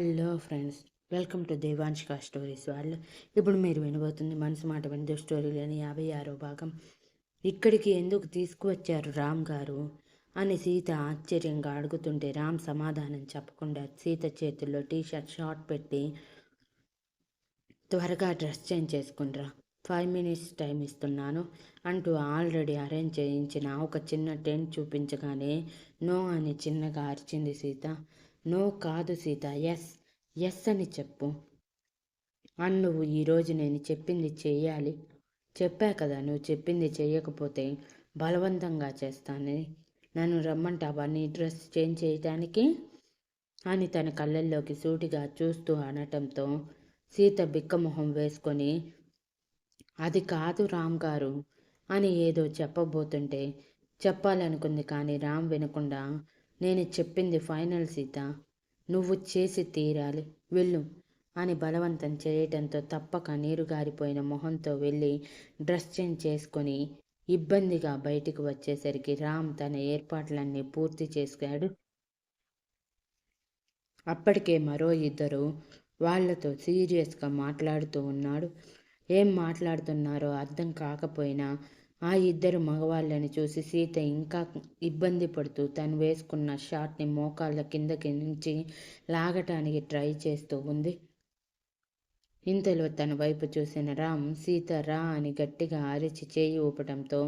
Hello friends welcome to Devanshika stories వాళ్ళు ఇప్పుడు మీరు వినబోతుంది మనసు మాట విందు స్టోరీలోని యాభై ఆరో భాగం. ఇక్కడికి ఎందుకు తీసుకువచ్చారు రామ్ గారు? అని సీత ఆశ్చర్యంగా అడుగుతుంటే రామ్ సమాధానం చెప్పకుండా సీత చేతుల్లో టీ షర్ట్ షార్ట్ పెట్టి త్వరగా డ్రెస్ చేంజ్ చేసుకుండ్రా. ఫైవ్ మినిట్స్ టైం ఇస్తున్నాను అంటూ ఆల్రెడీ అరేంజ్ చేయించిన ఒక చిన్న టెంట్ చూపించగానే నో అని చిన్నగా అరిచింది సీత. నో కాదు సీత ఎస్ ఎస్ అని చెప్పు. అని నువ్వు ఈరోజు నేను చెప్పింది చేయాలి. చెప్పా కదా నువ్వు చెప్పింది చేయకపోతే బలవంతంగా చేస్తానని. నన్ను రమ్మంటావా నీ డ్రెస్ చేంజ్ చేయటానికి? అని తన కళ్ళల్లోకి సూటిగా చూస్తూ అనటంతో సీత బిక్కమొహం వేసుకొని అది కాదు రామ్ గారు అని ఏదో చెప్పబోతుంటే చెప్పాలనుకుంది కానీ రామ్ వినకుండా నేను చెప్పింది ఫైనల్ సీత. నువ్వు చేసి తీరాలి. వెళ్ళు అని బలవంతం చేయటంతో తప్పక నీరు గారిపోయిన మొహంతో వెళ్ళి డ్రెస్ చేంజ్ చేసుకొని ఇబ్బందిగా బయటికి వచ్చేసరికి రామ్ తన ఏర్పాట్లన్నీ పూర్తి చేశాడు అప్పటికే మరో ఇద్దరు వాళ్ళతో సీరియస్గా మాట్లాడుతూ ఉన్నాడు. ఏం మాట్లాడుతున్నారో అర్థం కాకపోయినా ఆ ఇద్దరు మగవాళ్ళని చూసి సీత ఇంకా ఇబ్బంది పడుతూ తను వేసుకున్న షార్ట్ని మోకాళ్ళ కిందకి నుంచి లాగటానికి ట్రై చేస్తూ ఉంది. ఇంతలో తన వైపు చూసిన రామ్ సీత రా అని గట్టిగా అరిచి చేయి ఊపటంతో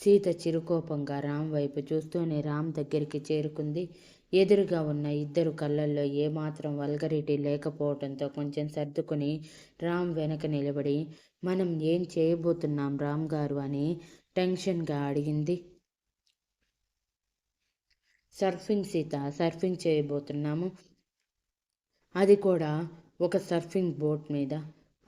సీత చిరుకోపంగా రామ్ వైపు చూస్తూనే రామ్ దగ్గరికి చేరుకుంది. ఎదురుగా ఉన్న ఇద్దరు కళ్ళల్లో ఏమాత్రం వల్గరిటీ లేకపోవడంతో కొంచెం సర్దుకుని రామ్ వెనక నిలబడి మనం ఏం చేయబోతున్నాం రామ్ గారు అని టెన్షన్గా అడిగింది. సర్ఫింగ్ సీత సర్ఫింగ్ చేయబోతున్నాము. అది కూడా ఒక సర్ఫింగ్ బోట్ మీద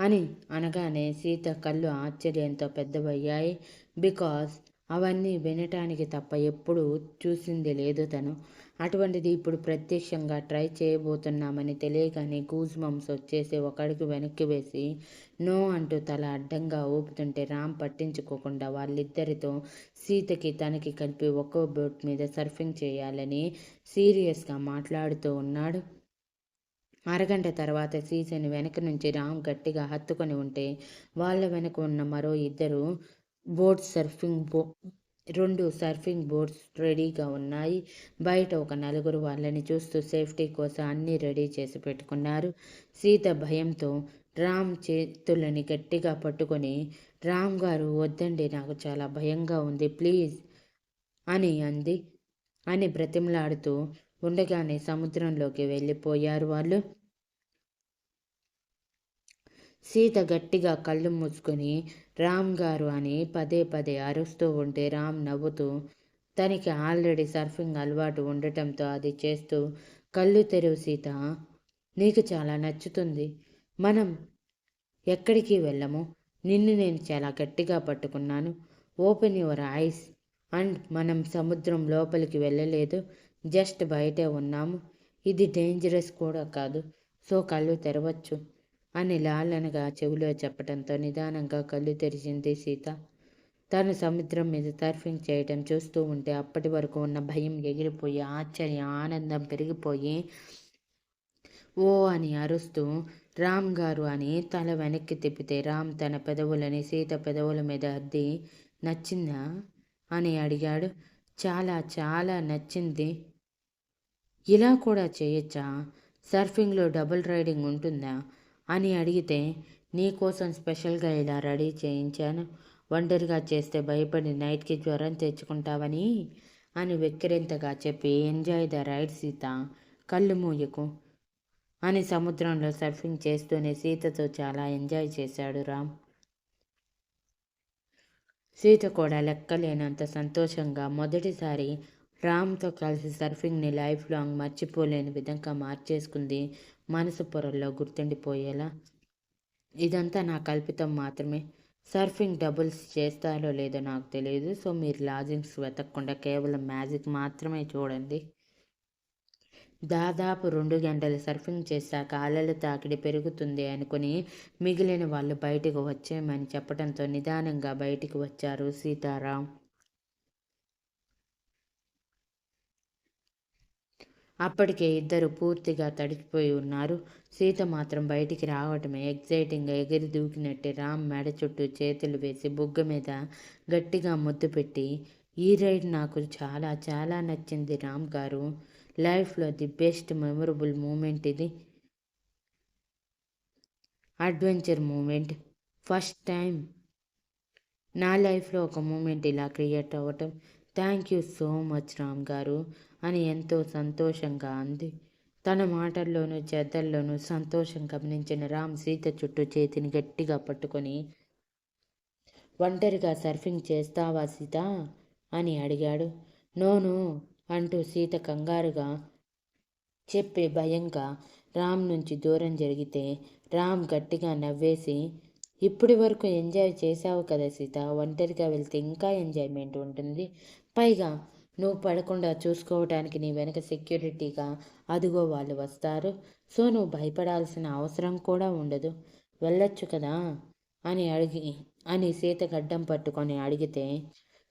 అని అనగానే సీత కళ్ళు ఆశ్చర్యంతో పెద్దవయ్యాయి. బికాస్ అవన్నీ వినటానికి తప్ప ఎప్పుడు చూసింది లేదు తను. అటువంటిది ఇప్పుడు ప్రత్యక్షంగా ట్రై చేయబోతున్నామని తెలియగానే గూజ్ మమ్స్ వచ్చేసి ఒకడికి వెనక్కి వేసి నో అంటూ తల అడ్డంగా ఊపుతుంటే రామ్ పట్టించుకోకుండా వాళ్ళిద్దరితో సీతకి తనకి కలిపి ఒక్కో బోట్ మీద సర్ఫింగ్ చేయాలని సీరియస్గా మాట్లాడుతూ ఉన్నాడు. అరగంట తర్వాత సీసని వెనక నుంచి రామ్ గట్టిగా హత్తుకొని ఉంటే వాళ్ళ వెనక ఉన్న మరో ఇద్దరు బోర్డ్ సర్ఫింగ్ బో రెండు సర్ఫింగ్ బోట్స్ రెడీగా ఉన్నాయి. బయట ఒక నలుగురు వాళ్ళని చూస్తూ సేఫ్టీ కోసం అన్నీ రెడీ చేసి పెట్టుకున్నారు. సీత భయంతో రామ్ చేతులని గట్టిగా పట్టుకొని రామ్ గారు వద్దండి నాకు చాలా భయంగా ఉంది ప్లీజ్ అని అంది. అని బ్రతిమలాడుతూ ఉండగానే సముద్రంలోకి వెళ్ళిపోయారు వాళ్ళు. సీత గట్టిగా కళ్ళు మూసుకొని రామ్ గారు అని పదే పదే అరుస్తూ ఉంటే రామ్ నవ్వుతూ తనకి ఆల్రెడీ సర్ఫింగ్ అలవాటు ఉండటంతో అది చేస్తూ కళ్ళు తెరువు సీత నీకు చాలా నచ్చుతుంది. మనం ఎక్కడికి వెళ్ళము? నిన్ను నేను చాలా గట్టిగా పట్టుకున్నాను. Open your eyes. అండ్ మనం సముద్రం లోపలికి వెళ్ళలేదు. జస్ట్ బయటే ఉన్నాము. ఇది డేంజరస్ కూడా కాదు. సో కళ్ళు తెరవచ్చు. అని లాలనగా చెవిలో చెప్పడంతో నిదానంగా కళ్ళు తెరిచింది సీత. తను సముద్రం మీద సర్ఫింగ్ చేయటం చూస్తూ ఉంటే అప్పటి వరకు ఉన్న భయం ఎగిరిపోయి ఆశ్చర్యం ఆనందం పెరిగిపోయి ఓ అని అరుస్తూ రామ్ గారు అని తల వెనక్కి తిప్పితే రామ్ తన పెదవులని సీత పెదవుల మీద అద్ది నచ్చిందా? అని అడిగాడు. చాలా చాలా నచ్చింది. ఇలా కూడా చేయొచ్చా? సర్ఫింగ్లో డబుల్ రైడింగ్ ఉంటుందా? అని అడిగితే నీకోసం స్పెషల్గా ఇలా రెడీ చేయించాను. ఒంటరిగా చేస్తే భయపడి నైట్కి జ్వరం తెచ్చుకుంటావని అని వెక్కిరింతగా చెప్పి ఎంజాయ్ ద రైడ్ సీత కళ్ళు మూయకు అని సముద్రంలో సర్ఫింగ్ చేస్తూనే సీతతో చాలా ఎంజాయ్ చేశాడు రామ్. సీత కూడా లెక్కలేనంత సంతోషంగా మొదటిసారి రామ్తో కలిసి సర్ఫింగ్ని లైఫ్ లాంగ్ మర్చిపోలేని విధంగా మార్చేసుకుంది. మనసు పొరల్లో గుర్తుండిపోయేలా. ఇదంతా నా కల్పితం మాత్రమే. సర్ఫింగ్ డబుల్స్ చేస్తారో లేదో నాకు తెలియదు. సో మీరు లాజింగ్స్ వెతకకుండా కేవలం మ్యాజిక్ మాత్రమే చూడండి. దాదాపు రెండు గంటలు సర్ఫింగ్ చేశాక అలల తాకిడి పెరుగుతుంది అనుకుని మిగిలిన వాళ్ళు బయటకు వచ్చేయమని చెప్పడంతో నిదానంగా బయటికి వచ్చారు సీతారాం. అప్పటికే ఇద్దరు పూర్తిగా తడిచిపోయి ఉన్నారు. సీత మాత్రం బయటికి రావటమే ఎగ్జైటింగ్గా ఎగిరి దూకినట్టే రామ్ మెడ చుట్టూ చేతులు వేసి బుగ్గ మీద గట్టిగా ముద్దు పెట్టి ఈ రైడ్ నాకు చాలా చాలా నచ్చింది రామ్ గారు. లైఫ్లో ది బెస్ట్ మెమొరబుల్ మూమెంట్ ఇది. Adventure moment. ఫస్ట్ టైం నా లైఫ్లో ఒక మూమెంట్ ఇలా క్రియేట్ అవ్వటం thank you so much Ram గారు అని ఎంతో సంతోషంగా అంది. తన మాటల్లోనూ చేతల్లోనూ సంతోషం గమనించిన రామ్ సీత చుట్టూ చేతిని గట్టిగా పట్టుకొని ఒంటరిగా సర్ఫింగ్ చేస్తావా సీత? అని అడిగాడు. నోను అంటూ సీత కంగారుగా చెప్పే భయంగా రామ్ నుంచి దూరం జరిగితే రామ్ గట్టిగా నవ్వేసి ఇప్పటి వరకు ఎంజాయ్ చేసావు కదా సీత? ఒంటరిగా వెళ్తే ఇంకా ఎంజాయ్మెంట్ ఉంటుంది. పైగా నువ్వు పడకుండా చూసుకోవడానికి నీ వెనక సెక్యూరిటీగా అదిగో వాళ్ళు వస్తారు. సో నువ్వు భయపడాల్సిన అవసరం కూడా ఉండదు. వెళ్ళొచ్చు కదా? అని అడిగి అని సీత గడ్డం పట్టుకొని అడిగితే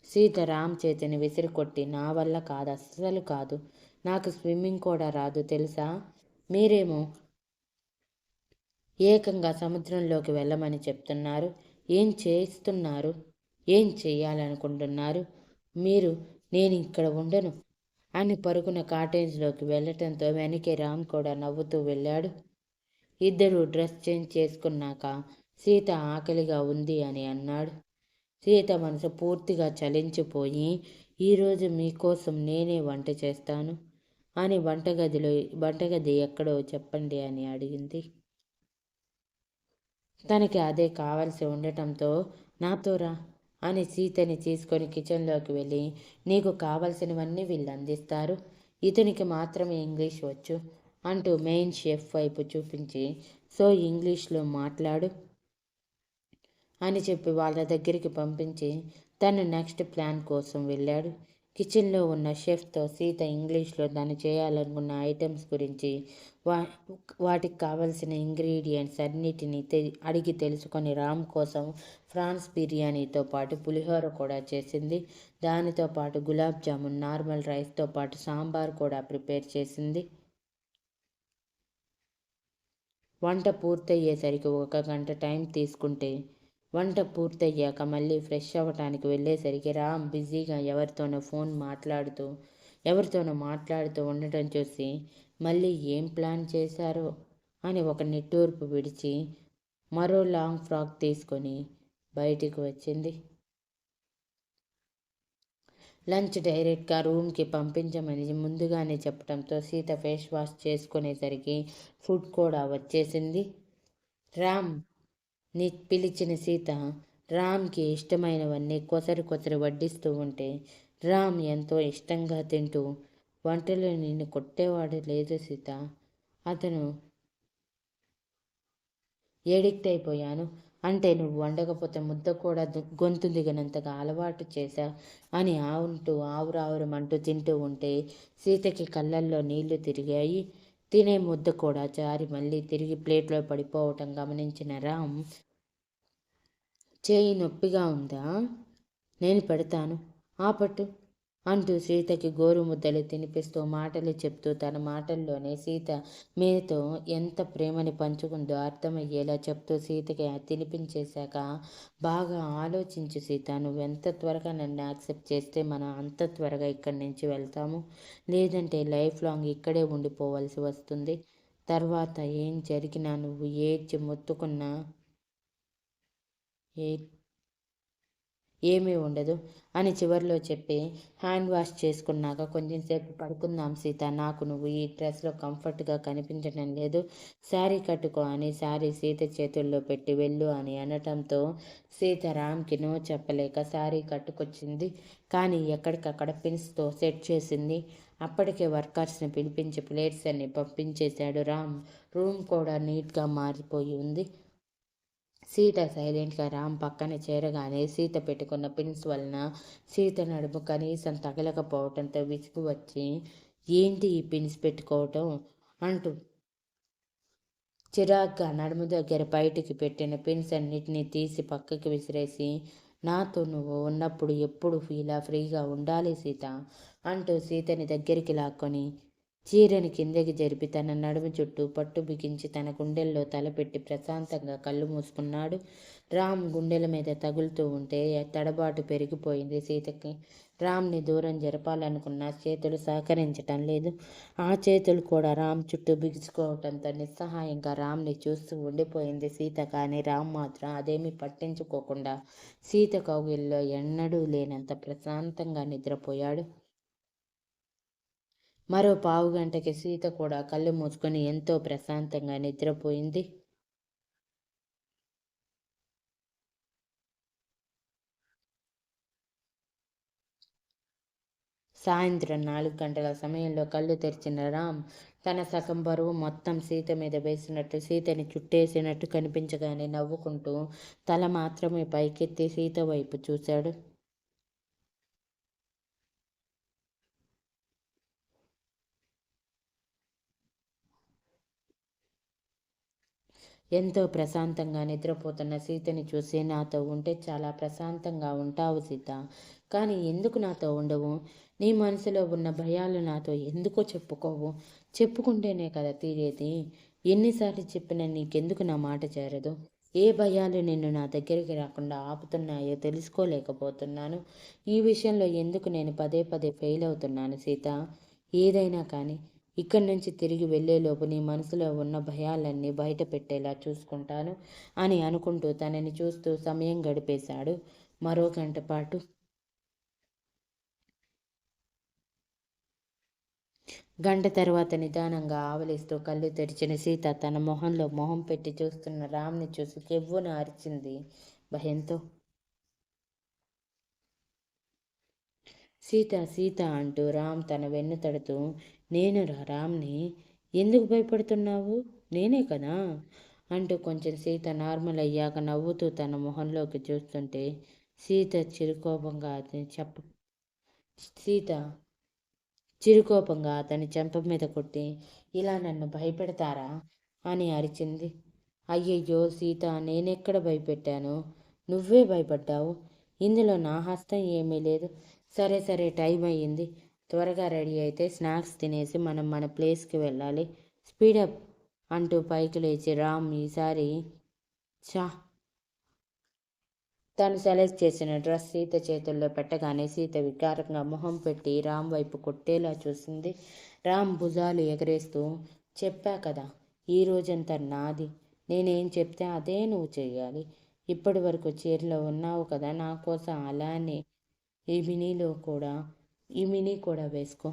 సీత రామ్ చేతిని విసిరి కొట్టి నా వల్ల కాదు అస్సలు కాదు. నాకు స్విమ్మింగ్ కూడా రాదు తెలుసా? మీరేమో ఏకంగా సముద్రంలోకి వెళ్ళమని చెప్తున్నారు. ఏం చేస్తున్నారు ఏం చేయాలనుకుంటున్నారు? మీరు నేను ఇక్కడ ఉండను. అని పరుగున కాటేజ్లోకి వెళ్ళటంతో వెనకే రామ్ కూడా నవ్వుతూ వెళ్ళాడు. ఇద్దరు డ్రెస్ చేంజ్ చేసుకున్నాక సీత ఆకలిగా ఉంది అని అన్నాడు. సీత మనసు పూర్తిగా చలించిపోయి ఈరోజు మీకోసం నేనే వంట చేస్తాను అని వంటగదిలో వంటగది ఎక్కడో చెప్పండి అని అడిగింది. తనకి అదే కావలసి ఉండటంతో నాతో రా అని సీతని తీసుకొని కిచెన్లోకి వెళ్ళి నీకు కావలసినవన్నీ వీళ్ళు అందిస్తారు. ఇతనికి మాత్రమే ఇంగ్లీష్ వచ్చు అంటూ మెయిన్ షెఫ్ వైపు చూపించి సో ఇంగ్లీష్లో మాట్లాడు అని చెప్పి వాళ్ళ దగ్గరికి పంపించి తను నెక్స్ట్ ప్లాన్ కోసం వెళ్ళాడు. కిచెన్లో ఉన్న షెఫ్తో సీత ఇంగ్లీష్లో దాన్ని చేయాలనుకున్న ఐటమ్స్ గురించి వా వాటికి కావలసిన ఇంగ్రీడియంట్స్ అన్నిటినీ తె అడిగి తెలుసుకొని రామ్ కోసం ఫ్రాన్స్ బిర్యానీతో పాటు పులిహోర కూడా చేసింది. దానితో పాటు గులాబ్ జామున్ నార్మల్ రైస్తో పాటు సాంబార్ కూడా ప్రిపేర్ చేసింది. వంట పూర్తయ్యేసరికి ఒక గంట టైం తీసుకుంటే వంట పూర్తయ్యాక మళ్ళీ ఫ్రెష్ అవ్వటానికి వెళ్ళేసరికి రామ్ బిజీగా ఎవరితోనో ఫోన్ మాట్లాడుతూ ఎవరితోనో మాట్లాడుతూ ఉండటం చూసి మళ్ళీ ఏం ప్లాన్ చేశారో అని ఒక నిట్టూర్పు విడిచి మరో లాంగ్ ఫ్రాక్ తీసుకొని బయటికి వచ్చింది. లంచ్ డైరెక్ట్గా రూమ్కి పంపించమని ముందుగానే చెప్పడంతో సీత ఫేస్ వాష్ చేసుకునేసరికి ఫుడ్ కూడా వచ్చేసింది. రామ్ నీ పిలిచిన సీత రామ్కి ఇష్టమైనవన్నీ కొసరి కొసరి వడ్డిస్తూ ఉంటే రామ్ ఎంతో ఇష్టంగా తింటూ వంటలో నిన్ను కొట్టేవాడు లేదు సీత. అతను ఎడిక్ట్ అయిపోయాను. అంటే నువ్వు వండకపోతే ముద్ద కూడా గొంతు దిగనంతగా అలవాటు చేశా అని ఆవుంటూ ఆవురావురమంటూ తింటూ ఉంటే సీతకి కళ్ళల్లో నీళ్ళు తిరిగాయి. తినే ముద్ద కూడా జారి మళ్ళీ తిరిగి ప్లేట్లో పడిపోవటం గమనించిన రామ్ చేయి నొప్పిగా ఉందా? నేను పెడతాను. ఆ పట్టు అంటూ సీతకి గోరు ముద్దలు తినిపిస్తూ మాటలు చెప్తూ తన మాటల్లోనే సీత మీతో ఎంత ప్రేమని పంచుకుందో అర్థమయ్యేలా చెప్తూ సీతకి తినిపించేశాక బాగా ఆలోచించు సీత నువ్వెంత త్వరగా నన్ను యాక్సెప్ట్ చేస్తే మనం అంత త్వరగా ఇక్కడి నుంచి వెళ్తాము? లేదంటే లైఫ్ లాంగ్ ఇక్కడే ఉండిపోవాల్సి వస్తుంది. తర్వాత ఏం జరిగినా నువ్వు ఏడ్చి మొత్తుకున్నా ఏ ఏమీ ఉండదు అని చివరిలో చెప్పి హ్యాండ్ వాష్ చేసుకున్నాక కొంచెంసేపు పడుకుందాం సీత నాకు నువ్వు ఈ డ్రెస్లో కంఫర్ట్గా కనిపించడం లేదు. శారీ కట్టుకో అని శారీ సీత చేతుల్లో పెట్టి వెళ్ళు అని అనటంతో సీత రామ్కి నో చెప్పలేక శారీ కట్టుకొచ్చింది. కానీ ఎక్కడికక్కడ పిన్స్తో సెట్ చేసింది. అప్పటికే వర్కర్స్ని పిలిపించి ప్లేట్స్ అన్ని పంపించేశాడు రామ్. రూమ్ కూడా నీట్గా మారిపోయి ఉంది. సీత సైలెంట్గా రామ్ పక్కన చేరగానే సీత పెట్టుకున్న పిన్స్ వలన సీత నడుము కనీసం తగలకపోవటంతో విసుగు వచ్చి ఏంటి ఈ పిన్స్ పెట్టుకోవటం? అంటూ చిరాగ్గా నడుము దగ్గర బయటికి పెట్టిన పిన్స్ అన్నిటినీ తీసి పక్కకి విసిరేసి నాతో నువ్వు ఉన్నప్పుడు ఎప్పుడు ఇలా ఫ్రీగా ఉండాలి సీత? అంటూ సీతని దగ్గరికి లాక్కొని చీరని కిందకి జరిపి తన నడుము చుట్టూ పట్టు బిగించి తన గుండెల్లో తలపెట్టి ప్రశాంతంగా కళ్ళు మూసుకున్నాడు. రామ్ గుండెల మీద తగులుతూ ఉంటే తడబాటు పెరిగిపోయింది సీతకి. రామ్ని దూరం జరపాలనుకున్న చేతులు సహకరించటం లేదు. ఆ చేతులు కూడా రామ్ చుట్టూ బిగుచుకోవటంతో నిస్సహాయంగా రామ్ని చూస్తూ ఉండిపోయింది సీత. కానీ రామ్ మాత్రం అదేమీ పట్టించుకోకుండా సీత కౌగిల్లో ఎన్నడూ లేనంత ప్రశాంతంగా నిద్రపోయాడు. మరో పావు గంటకి సీత కూడా కళ్ళు మూసుకొని ఎంతో ప్రశాంతంగా నిద్రపోయింది. సాయంత్రం నాలుగు గంటల సమయంలో కళ్ళు తెరిచిన రామ్ తన సగం బరువు మొత్తం సీత మీద వేసినట్టు సీతని చుట్టేసినట్టు కనిపించగానే నవ్వుకుంటూ తల మాత్రమే పైకెత్తి సీత వైపు చూశాడు. ఎంతో ప్రశాంతంగా నిద్రపోతున్న సీతని చూసి నాతో ఉంటే చాలా ప్రశాంతంగా ఉంటావు సీత. కానీ ఎందుకు నాతో ఉండవు? నీ మనసులో ఉన్న భయాలు నాతో ఎందుకో చెప్పుకోవు. చెప్పుకుంటేనే కదా తీరేది. ఎన్నిసార్లు చెప్పినా నీకెందుకు నా మాట చేరదు? ఏ భయాలు నిన్ను నా దగ్గరికి రాకుండా ఆపుతున్నాయో తెలుసుకోలేకపోతున్నాను. ఈ విషయంలో ఎందుకు నేను పదే పదే ఫెయిల్ అవుతున్నాను సీత? ఏదైనా కానీ ఇక్కడి నుంచి తిరిగి వెళ్ళేలోపు నీ మనసులో ఉన్న భయాలన్నీ బయట పెట్టేలా చూసుకుంటాను అని అనుకుంటూ తనని చూస్తూ సమయం గడిపేశాడు. మరో గంట పాటు గంట తర్వాత నిదానంగా ఆవలిస్తూ కళ్ళు తెరిచిన సీత తన మొహంలో మొహం పెట్టి చూస్తున్న రామ్ని చూసి చెవ్వున అరిచింది? భయంతో సీత సీత అంటూ రామ్ తన వెన్ను తడుతూ నేను రామ్ని ఎందుకు భయపడుతున్నావు? నేనే కదా? అంటూ కొంచెం సీత నార్మల్ అయ్యాక నవ్వుతూ తన మొహంలోకి చూస్తుంటే సీత చిరుకోపంగా అతని చెప్ప సీత చిరుకోపంగా అతని చెంప మీద కొట్టి ఇలా నన్ను భయపెడతారా? అని అరిచింది. అయ్యయ్యో సీత నేనెక్కడ భయపెట్టాను? నువ్వే భయపడ్డావు. ఇందులో నా హస్తం ఏమీ లేదు. సరే సరే టైం అయ్యింది. త్వరగా రెడీ అయితే స్నాక్స్ తినేసి మనం మన ప్లేస్కి వెళ్ళాలి. స్పీడప్ అంటూ పైకి లేచి రామ్ ఈసారి చా తను సెలెక్ట్ చేసిన డ్రెస్ సీత చేతుల్లో పెట్టగానే సీత వికారంగా మొహం పెట్టి రామ్ వైపు కొట్టేలా చూసింది. రామ్ భుజాలు ఎగరేస్తూ చెప్పా కదా ఈ రోజంతా నాది. నేనేం చెప్తే అదే నువ్వు చేయాలి ఇప్పటి వరకు చీరలో ఉన్నావు కదా నా కోసం అలానే ఈ మినీలో కూడా ఈ మినీ కూడా వేసుకో.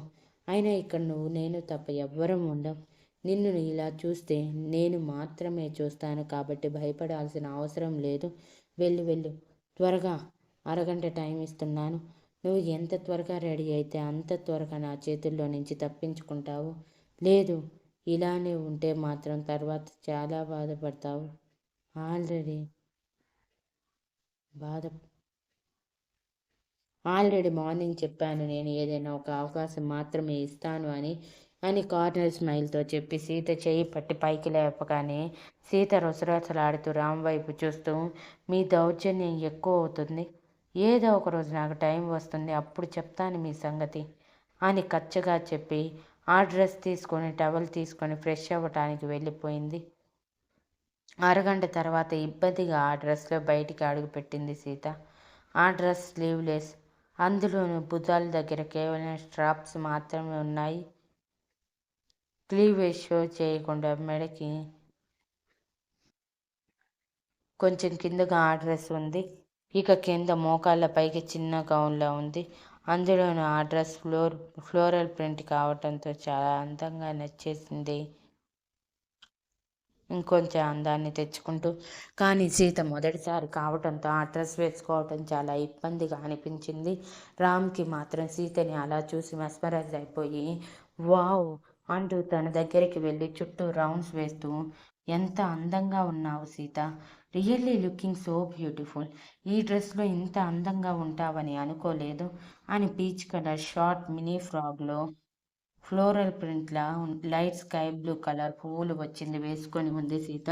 అయినా ఇక్కడ నువ్వు నేను తప్ప ఎవ్వరం ఉండం. నిన్ను ఇలా చూస్తే నేను మాత్రమే చూస్తాను కాబట్టి భయపడాల్సిన అవసరం లేదు. వెళ్ళు వెళ్ళు. త్వరగా అరగంట టైం ఇస్తున్నాను. నువ్వు ఎంత త్వరగా రెడీ అయితే అంత త్వరగా నా చేతుల్లో నుంచి తప్పించుకుంటావు. లేదు ఇలానే ఉంటే మాత్రం తర్వాత చాలా బాధపడతావు. ఆల్రెడీ బాధ ఆల్రెడీ మార్నింగ్ చెప్పాను నేను ఏదైనా ఒక అవకాశం మాత్రమే ఇస్తాను అని అని కార్నర్ స్మైల్తో చెప్పి సీత చేయి పట్టి పైకి లేపగానే సీత రొసరొసలాడుతూ రామ్ వైపు చూస్తూ మీ దౌర్జన్యం ఎక్కువ అవుతుంది. ఏదో ఒక రోజు నాకు టైం వస్తుంది అప్పుడు చెప్తాను మీ సంగతి అని కచ్చగా చెప్పి ఆ డ్రెస్ తీసుకొని టవల్ తీసుకొని ఫ్రెష్ అవ్వటానికి వెళ్ళిపోయింది. అరగంట తర్వాత ఇబ్బందిగా ఆ డ్రెస్లో బయటికి అడుగుపెట్టింది సీత. ఆ డ్రెస్ స్లీవ్లెస్ అందులోనూ భుజాల దగ్గర కేవలం స్ట్రాప్స్ మాత్రమే ఉన్నాయి. క్లీవేజ్ షో చేయకుండా మెడకి కొంచెం కిందగా ఆ డ్రెస్ ఉంది. ఇక కింద మోకాళ్ళ పైకి చిన్న గౌన్లా ఉంది. అందులోనూ ఆ డ్రెస్ ఫ్లోర్ ఫ్లోరల్ ప్రింట్ కావటంతో చాలా అందంగా నచ్చేసింది. ఇంకొంచెం అందాన్ని తెచ్చుకుంటూ కానీ సీత మొదటిసారి కావటంతో ఆ డ్రెస్ వేసుకోవటం చాలా ఇబ్బందిగా అనిపించింది. రామ్కి మాత్రం సీతని అలా చూసి మెస్మరైజ్ అయిపోయి వావ్ అంటూ తన దగ్గరికి వెళ్ళి చుట్టూ రౌండ్స్ వేస్తూ ఎంత అందంగా ఉన్నావు Sita. Really looking so beautiful. ఈ డ్రెస్లో ఇంత అందంగా ఉంటావని అనుకోలేదు అని పీచ్ కలర్ షార్ట్ మినీ ఫ్రాగ్లో ఫ్లోరల్ ప్రింట్లా లైట్ స్కై బ్లూ కలర్ పువ్వులు వచ్చింది. వేసుకొని ఉంది సీత.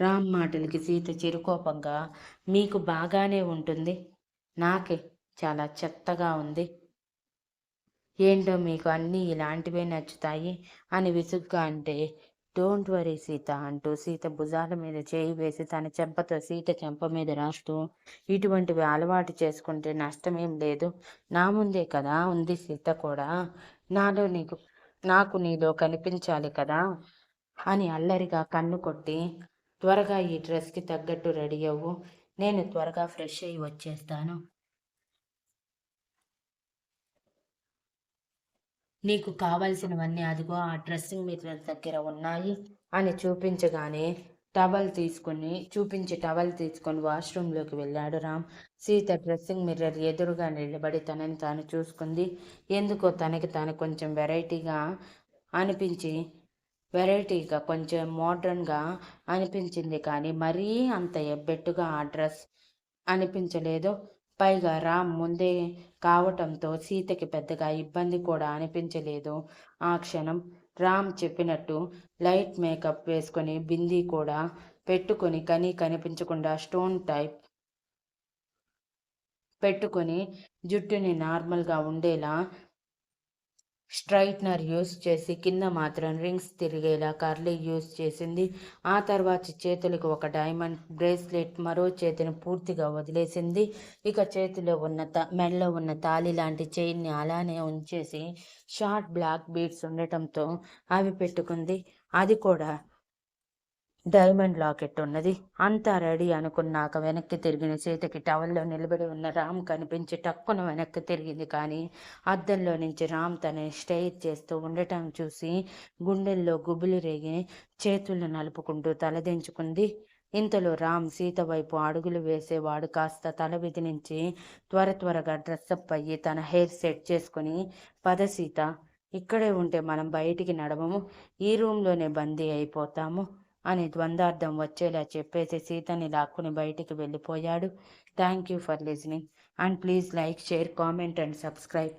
రామ్ మాటలకి సీత చిరుకోపంగా మీకు బాగానే ఉంటుంది. నాకే చాలా చెత్తగా ఉంది. ఏంటో మీకు అన్నీ ఇలాంటివే నచ్చుతాయి అని విసుగ్గా అంటే డోంట్ వరీ సీత అంటూ సీత భుజాల మీద చేయి వేసి తన చెంపతో సీత చెంప మీద రాస్తూ ఇటువంటివి అలవాటు చేసుకుంటే నష్టమేం లేదు. నా ముందే కదా ఉంది సీత కూడా. నాలో నీకు నాకు నీలో కనిపించాలి కదా? అని అల్లరిగా కన్ను కొట్టి త్వరగా ఈ డ్రెస్కి తగ్గట్టు రెడీ అవ్వు. నేను త్వరగా ఫ్రెష్ అయ్యి వచ్చేస్తాను. నీకు కావలసినవన్నీ అదిగో ఆ డ్రెస్సింగ్ మిర్రర్ దగ్గర ఉన్నాయి అని చూపించగానే టవల్ తీసుకుని చూపించి టవల్ తీసుకొని వాష్రూమ్లోకి వెళ్ళాడు రామ్. సీత డ్రెస్సింగ్ మిర్రర్ ఎదురుగా నిలబడి తనని తాను చూసుకుంది. ఎందుకో తనకి తాను కొంచెం వెరైటీగా అనిపించి వెరైటీగా కొంచెం మోడ్రన్గా అనిపించింది కానీ మరీ అంత ఎబ్బెట్టుగా ఆ డ్రెస్ అనిపించలేదు. పైగా రామ్ ముందే కావటంతో సీతకి పెద్దగా ఇబ్బంది కూడా అనిపించలేదు. ఆ క్షణం రామ్ చెప్పినట్టు లైట్ మేకప్ వేసుకొని బిందీ కూడా పెట్టుకొని కనీ కనిపించకుండా స్టోన్ టైప్ పెట్టుకొని జుట్టుని నార్మల్గా ఉండేలా స్ట్రైట్నర్ యూస్ చేసి కింద మాత్రం రింగ్స్ తిరిగేలా కర్లీ యూస్ చేసింది. ఆ తర్వాత చేతులకు ఒక డైమండ్ బ్రేస్లెట్ మరో చేతిని పూర్తిగా వదిలేసింది. ఇక చేతిలో ఉన్న త మెడలో ఉన్న తాళి లాంటి చైన్ని అలానే ఉంచేసి షార్ట్ బ్లాక్ బీడ్స్ ఉండటంతో అవి పెట్టుకుంది అది కూడా డైమండ్ లాకెట్ ఉన్నది. అంతా రెడీ అనుకున్నాక వెనక్కి తిరిగిన సీతకి టవల్లో నిలబడి ఉన్న రామ్ కనిపించి టక్కున వెనక్కి తిరిగింది. కానీ అద్దంలో నుంచి రామ్ తనని స్టేర్ చేస్తూ ఉండటం చూసి గుండెల్లో గుబులు రేగి చేతులు నలుపుకుంటూ తలదించుకుంది ఇంతలో రామ్ సీత వైపు అడుగులు వేసేవాడు కాస్త తల విదిలించి త్వర త్వరగా డ్రెస్అప్ అయ్యి తన హెయిర్ సెట్ చేసుకుని పద సీత ఇక్కడే ఉంటే మనం బయటికి నడవము. ఈ రూమ్లోనే బందీ అయిపోతాము. అని ద్వందార్థం వచ్చేలా చెప్పేసి సీతని లాక్కుని బయటికి వెళ్ళిపోయాడు. Thank you for listening and please like share comment and subscribe